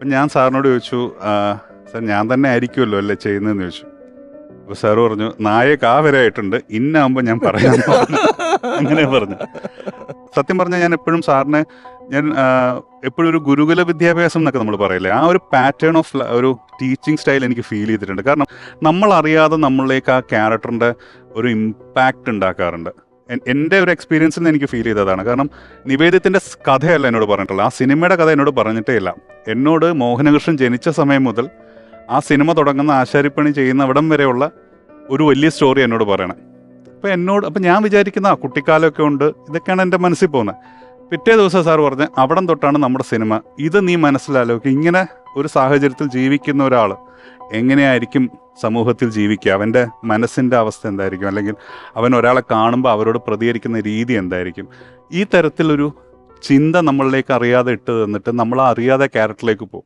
അപ്പം ഞാൻ സാറിനോട് ചോദിച്ചു "ആ, സാർ ഞാൻ തന്നെ ആയിരിക്കുമല്ലോ അല്ലേ ചെയ്യുന്നതെന്ന് ചോദിച്ചു. അപ്പോൾ സാറ് പറഞ്ഞു നായക കാവരായിട്ടുണ്ട് ഇന്നാകുമ്പോൾ ഞാൻ പറയാം. അങ്ങനെ പറഞ്ഞു. സത്യം പറഞ്ഞാൽ ഞാൻ എപ്പോഴും സാറിനെ ഞാൻ എപ്പോഴും ഒരു ഗുരുകുല വിദ്യാഭ്യാസം എന്നൊക്കെ നമ്മൾ പറയില്ലേ ആ ഒരു പാറ്റേൺ ഓഫ് ഒരു ടീച്ചിങ് സ്റ്റൈൽ എനിക്ക് ഫീൽ ചെയ്തിട്ടുണ്ട്. കാരണം നമ്മൾ അറിയാതെ നമ്മളിലേക്ക് ആ ക്യാരക്ടറിന്റെ ഒരു ഇമ്പാക്റ്റ് ഉണ്ടാക്കാറുണ്ട്. എന്റെ ഒരു എക്സ്പീരിയൻസിൽ നിന്ന് എനിക്ക് ഫീൽ ചെയ്തതാണ്. കാരണം നിവേദ്യത്തിന്റെ കഥയല്ല എന്നോട് പറഞ്ഞിട്ടുള്ളത്. ആ സിനിമയുടെ കഥ എന്നോട് പറഞ്ഞിട്ടേ ഇല്ല. എന്നോട് മോഹനകൃഷ്ണൻ ജനിച്ച സമയം മുതൽ ആ സിനിമ തുടങ്ങുന്ന ആശാരിപ്പണി ചെയ്യുന്ന അവിടം വരെയുള്ള ഒരു വലിയ സ്റ്റോറി എന്നോട് പറയണം. അപ്പോൾ എന്നോട് അപ്പോൾ ഞാൻ വിചാരിക്കുന്ന കുട്ടിക്കാലമൊക്കെ ഉണ്ട് ഇതൊക്കെയാണ് എന്റെ മനസ്സിൽ പോകുന്നത്. പിറ്റേ ദിവസം സാർ പറഞ്ഞ് അവിടം തൊട്ടാണ് നമ്മുടെ സിനിമ. ഇത് നീ മനസ്സിലാലോക്ക് ഇങ്ങനെ ഒരു സാഹചര്യത്തിൽ ജീവിക്കുന്ന ഒരാൾ എങ്ങനെയായിരിക്കും സമൂഹത്തിൽ ജീവിക്കുക അവന്റെ മനസ്സിന്റെ അവസ്ഥ എന്തായിരിക്കും? അല്ലെങ്കിൽ അവൻ ഒരാളെ കാണുമ്പോൾ അവരോട് പ്രതികരിക്കുന്ന രീതി എന്തായിരിക്കും? ഈ തരത്തിലൊരു ചിന്ത നമ്മളിലേക്ക് അറിയാതെ ഇട്ട് തന്നിട്ട് നമ്മൾ അറിയാതെ ക്യാരക്ടറിലേക്ക് പോകും.